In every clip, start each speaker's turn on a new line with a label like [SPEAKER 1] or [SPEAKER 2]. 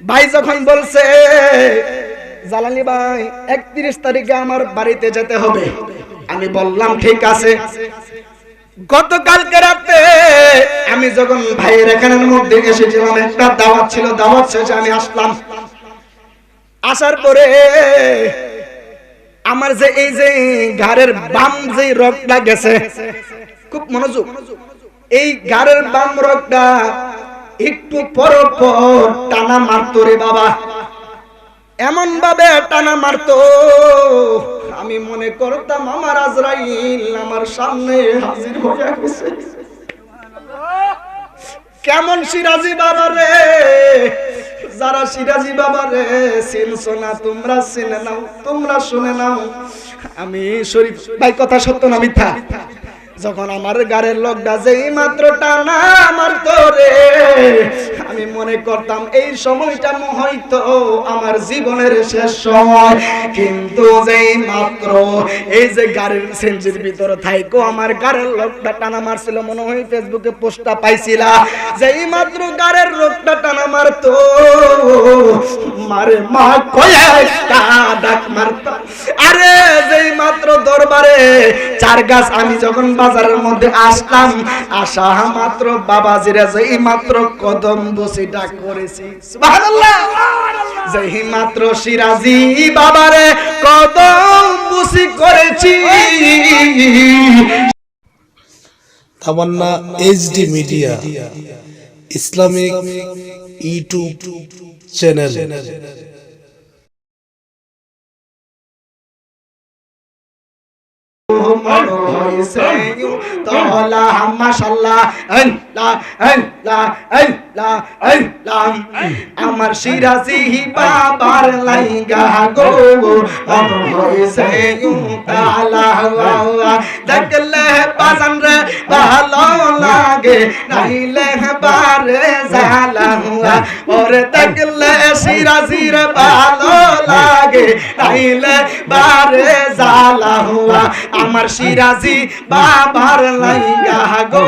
[SPEAKER 1] ভাই যখন বলছে, জালালি ভাই, একত্রিশ তারিখে আমার বাড়িতে যেতে হবে। আমি বললাম, ঠিক আছে। গতকালকে রাতে আমি যখন ভাইয়ের এখানের মধ্যে এসেছিলাম, একটা দাওয়াত ছিল, দাওয়াত শেষে আমি আসলাম। আসার পরে আমার যে এই যে ঘাড়ের বাম যে রগটা গেছে, খুব মনোযোগ। এই ঘাড়ের বাম রগটা একটু পর পর টানা মারতো রে বাবা। এমন ভাবে টানা মারতো। আমি মনে করতাম আমার আজরাইল আমার সামনে হাজির হয়ে গেছে। কেমন সিরাজি বাবা রে? যারা সিরাজি বাবা রে, চিনছো না? তোমরা চিনে নাও, তোমরা শুনে নাও। আমি শরীফ ভাই, কথা সত্য না মিথ্যা? যখন আমার গাড়ির লোকটা যেই মাত্র টানা আমার তোরে আমি মনে করতাম এই সময়টা হয়তো আমার জীবনের শেষ সময়। কিন্তু যেই মাত্র এই যে গাড়ির সেঞ্চির ভিতরে থাইকো আমার গাড়ির লোকটা টানা মারছিল, মনে হয় ফেসবুকে পোস্টটা পাইছিলা। যেই মাত্র গাড়ির লোকটা টানা মারতো, মারে মা কয়েকটা ডাক মারতো। দরবারে চার গাছ আমি যখন বাজারের মধ্যে আসলাম আসা মাত্র বাবাজিরা যেই মাত্র কদম বসে ডাক করেছি যেই মাত্র সিরাজি বাবারে কদম বসি করেছি।
[SPEAKER 2] Tamanna HD media Islamic YouTube channel.
[SPEAKER 1] আমার সিরাজি বাবার লাইগা গো দেখলে ভালো লাগে নাইলে বারে জালা ওরে দেখলে সিরাজি রে ভালো লাগে নাইলে বারে জালা হুয়া আমার সিরাজি বাবার লাইগা গো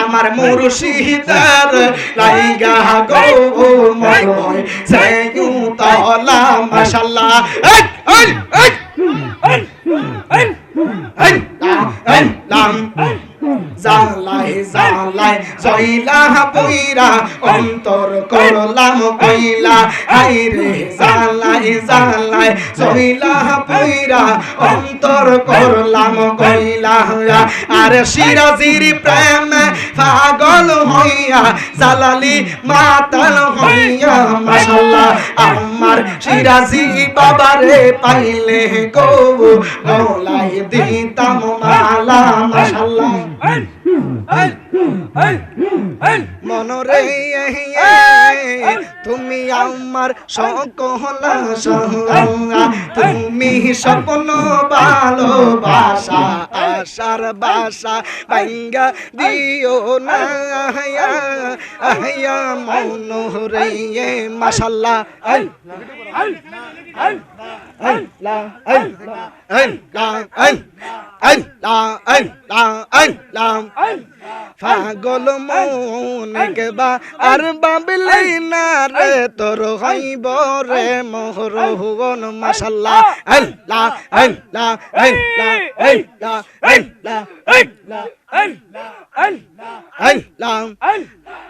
[SPEAKER 1] আমার মুরশিদার লাইগা গো মন সেয়ু তালা, মাশাল্লাহ। এই এই এই পইরা অন্তর করলাম কইলা, হাই রে জালাই জালাই জইলা পইরা অন্তর করলাম কইলা আর সিরাজির প্রেম পাগল হইয়া, জালালি মাতাল হইয়া মাশাল্লাহ আমার সিরাজি বাবারে পাইলে গো গলাই দিতাম মালা মাশাল্লাহ মনরে তুমি আমার সকলা তুমি স্বপ্ন ভালোবাসা আশার বাসা। ভাঙ্গা দিও না। আহয়া মনরে মাশাল্লাহ আল্লাহ আল্লাহ আল্লাহ আল্লাহ আল্লাহ আল্লাহ পাগল মনে বা আর বাবলি না রে তোর হইব রে মোহর হুবন মাশাল্লাহ আল্লাহ আল্লাহ আল্লাহ আল্লাহ আল্লাহ আল্লাহ আল্লাহ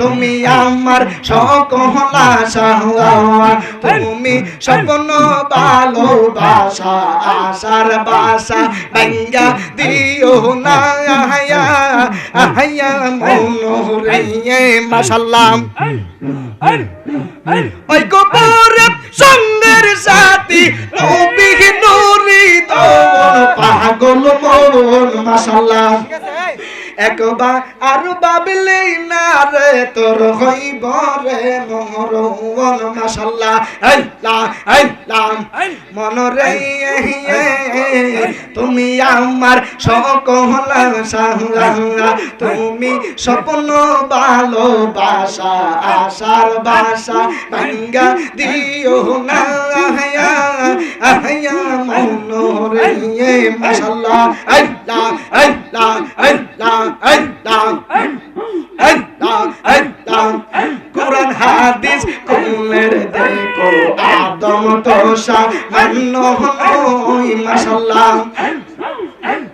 [SPEAKER 1] তুমি আমার সকলা সাহলা তুমি স্বপ্ন ভালোবাসা, আশার বাসা ভাঙ্গা দিও না। আহায়া মনোরে ওই সঙ্গের সাথী নবী নুরি দন পাগল মন, মাশাল্লাহ। একবার আর বাবলে না রে তোর হইব রে মোহর মাশাল্লাহ। এই লা এই লাম মন রে তুমি আমার সকল সাহা তুমি স্বপ্ন ভালোবাসা আশার বাসা ভাঙ্গা দিও না। হায়া হায়া মন রে মাশাল্লাহ এই লা এই লা এই লা এই লা। কোরআন হাদিস কুলের দেখো আদম তোষা মান্য হই মাশাল্লাহ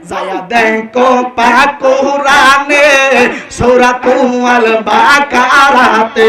[SPEAKER 1] যায়া দেখো পাকুরানে সূরাতুল বাকারাতে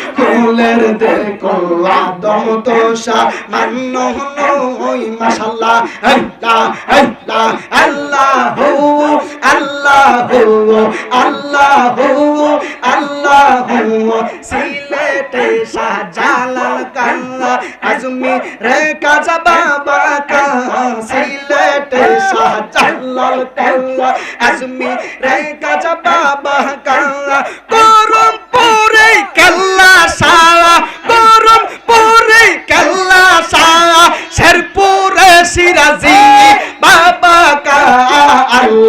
[SPEAKER 1] কুলের দেখো, আদম তোষা মাশাল্লাহ, আল্লাহ আল্লাহ আল্লাহ আল্লাহ আল্লাহ আল্লাহ সিলেটে শাহজালাল কাল্লা, আজমি রে কাজা বাবা কা, সিলেটে শাহজালাল কাল্লা, আজমি রে কাজা বাবা কাল্লা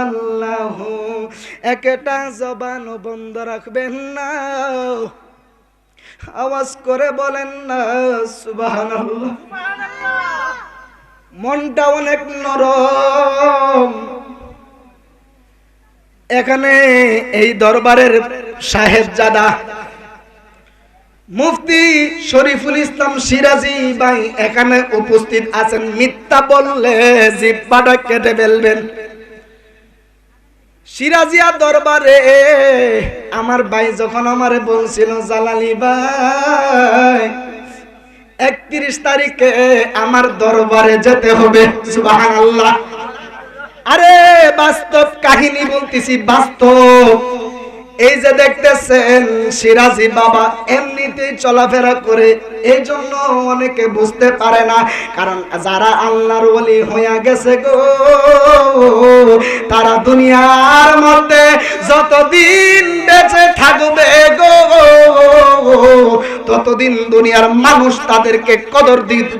[SPEAKER 1] আল্লাহ। একটা জবান বন্ধ রাখবেন না। আওয়াজ করে বলেন না, সুবহানাল্লাহ। মনটা অনেক নরম। এখানে এই দরবারের সাহেবজাদা মুফতি শরীফুল ইসলাম সিরাজি ভাই এখানে উপস্থিত আছেন। মিথ্যা বললে জিব্বাটা কেটে ফেলবেন। সিরাজিয়া দরবারে আমার ভাই যখন আমারে বলছিল, জালালি ভাই, একত্রিশ তারিখে আমার দরবারে যেতে হবে। সুবহানাল্লাহ। আরে বাস্তব কাহিনী বলতেছি, বাস্তব। এই যে দেখতেছেন সিরাজি বাবা, এমনিতেই চলাফেরা করে এই জন্য অনেকে বুঝতে পারে না। কারণ যারা আল্লাহর ওলি হইয়া গেছে গো, তারা দুনিয়ার মধ্যে যতদিন বেঁচে থাকবে গো, ততদিন দুনিয়ার মানুষ তাদেরকে কদর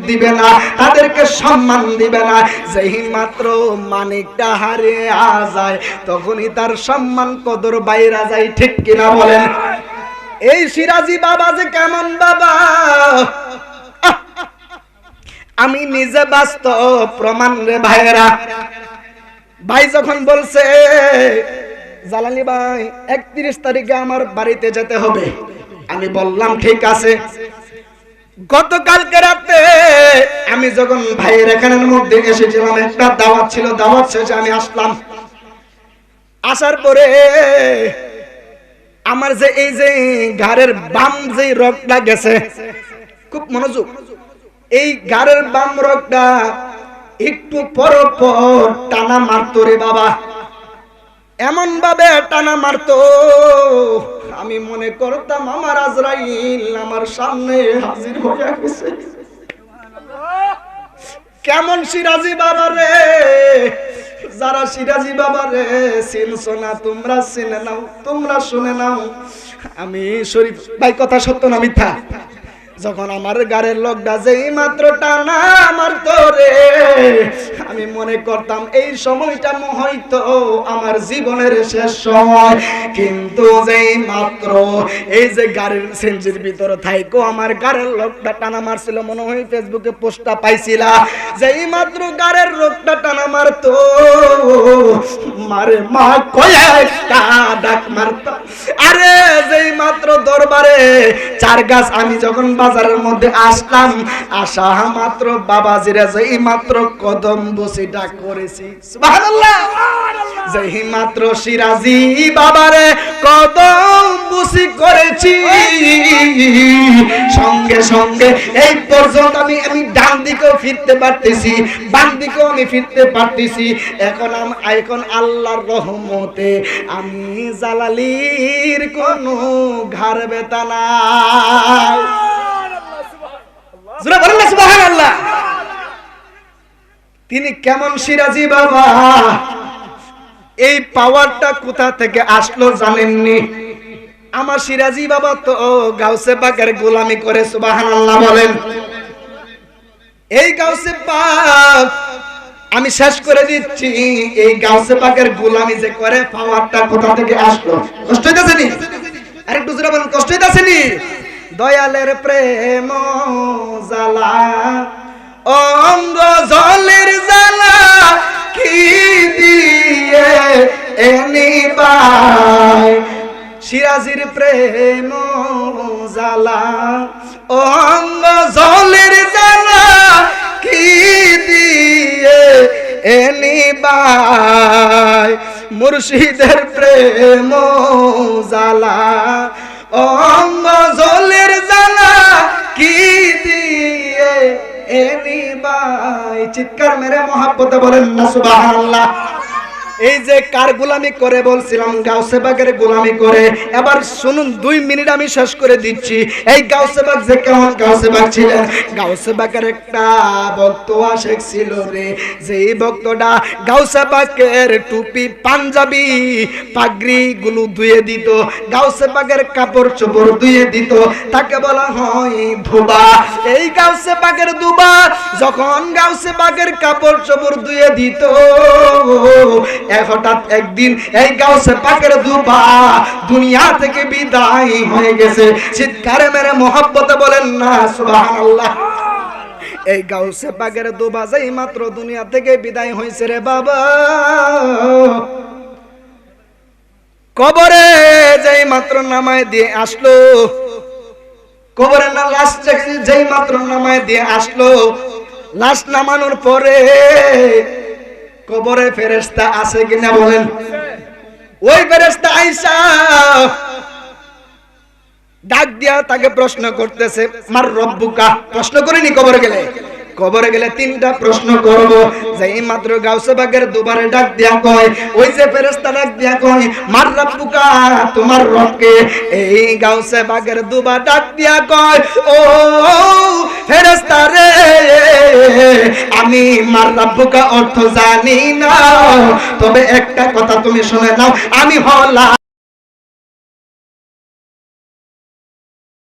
[SPEAKER 1] দিবে না, তাদেরকে সম্মান দিবে না। যেই মাত্র মানিকটা হারিয়ে আ যায়, তখনই তার সম্মান কদর বাইরা যায়। ঠিক কিনা বলেন? এই সিরাজি বাবা যে কেমন বাবা? আমি নিজে বাস্তব প্রমাণ রে ভাইয়েরা। ভাই যখন বলছে, জালালি ভাই, একত্রিশ তারিখে আমার বাড়িতে যেতে হবে। আমি বললাম, ঠিক আছে। গতকালকে রাতে আমি যখন ভাইয়ের এখানের মধ্যে এসেছিলাম, একটা দাওয়াত ছিল, দাওয়াত শেষে আমি আসলাম। আসার পরে আমার যে এই যে ঘাড়ের বাম যে রগটা গেছে, খুব মনোযোগ। এই ঘাড়ের বাম রগটা একটু পর পর টানা মারতো রে বাবা। এমন ভাবে টানা মারতো, আমি মনে করতাম আমার আজরাইল আমার সামনে হাজির হয়ে গেছে। কেমন সিরাজি বাবা রে? যারা সিরাজি বাবা রে চিনছো না তোমরা শুনে নাও, তোমরা শুনে নাও। আমি শরীফ, ভাই, কথা সত্য না মিথ্যা? যখন আমার গাড়ির লোকটা যেই মাত্র টানা আমার তোরে আমি মনে করতাম এই সময়টা হয়তো আমার জীবনের শেষ সময়। কিন্তু যেই মাত্র এই যে গাড়ির সেঞ্জির ভিতরে থাইকো, আমার গাড়ির লোকটা টানা মারছিল, মনে হয় ফেসবুকে পোস্টটা পাইছিলা। যেই মাত্র গাড়ির লোকটা টানা মারতো, মারে মা কয়া একটা ডাক মারতাম আরে যেই মাত্র দরবারে চার গাছ, আমি যখন বাজারের মধ্যে আসলাম, আসা মাত্র বাবাজিরা যেই মাত্র কদম বসে ডাক করেছি। যেই মাত্র সিরাজি বাবারে কদম বসি করেছি। সঙ্গে সঙ্গে এই পর্যন্ত আমি আমি ডান দিকেও ফিরতে পারতেছি বাম দিকেও আমি ফিরতে পারতেছি। এখন আম- এখন আল্লাহর রহমতে আমি জালালির কোনো ঘর বেতা নাই। সুবহানাল্লাহ। তিনি কেমন সিরাজি বাবা? এই পাওয়ারটা কোথা থেকে আসলো জানেননি? আমার সিরাজি বাবা তো গাউসে পাকের গোলামি করে, সুবহানাল্লাহ বলেন। এই গাউসে পাক, আমি শেষ করে দিচ্ছি, এই গাউসে পাকের গোলামি যে করে পাওয়ারটা কোথা থেকে আসলো? কষ্ট হইতাছে নি আরেকটু জোরে বলেন, কষ্ট হইতাছে নি দয়ালের প্রেম জ্বালা এনিবাই সিরাজির প্রেম জ্বালা। অঙ্গ জলের জ্বালা কি দিয়ে এনিবাই মুর্শিদের প্রেম জ্বালা। অঙ্গ জলের জ্বালা কি দিয়ে এনিবাই চিৎকার মেরে মহাব্বতে বলেন না, সুবহানাল্লাহ। এই যে কার গোলামি করে বলছিলাম, গাউসেবাগের গোলামি করে। এবার শুনুন, দুই মিনিট আমি শেষ করে দিচ্ছি। এই গাউসেবাগ যে কেমন গাউসেবাগ ছিলেন? গাউসেবাগের একটা ভক্ত আশেক ছিল রে। যে ভক্তটা গাউসেবাগের টুপি, পাঞ্জাবি পাগড়ি গুলো ধুয়ে দিত, গাউসেবাগের কাপড় চোপড় ধুয়ে দিত। তাকে বলা হয় ধুবা। এই গাউসেবাগের দুবা যখন গাউসেবাগের কাপড় চোপড় ধুয়ে দিত হঠাৎ একদিন এই গাউসে পাকের দুবা দুনিয়া থেকে বিদায় হয়ে গেছে। চিৎকারে মেরে মোহাব্বতে বলেন, না, সুবহানাল্লাহ। এই গাউসে পাকের দুবা যেই মাত্র দুনিয়া থেকে বিদায় হয়েছে রে বাবা। কবরে যেই মাত্র নামায় দিয়ে আসলো। কবরে না, লাশ যেই মাত্র নামায় দিয়ে আসলো। লাশ নামানোর পরে কবরে ফেরেস্তা আছে কিনা বলেন? ওই ফেরেস্তা আইসা ডাক দিয়া তাকে প্রশ্ন করতেছে, মার রব্বুকা? প্রশ্ন করিনি কবরে গেলে। কবরে গেলে তিনটা প্রশ্ন করব। যে, এই মাত্র গাউসে বাগের দুবারে ডাক দিয়া কয়, ওই যে ফেরেস্তা ডাক দিয়া কয়, মার রব্বুকা তোমার রবকে এই গাউসে বাগের দুবার ডাক দিয়া কয়, ও ফেরেস্তা রে, আমি মার রব্বুকা অর্থ জানি না। তবে একটা কথা তুমি শুনে নাও, আমি হলাম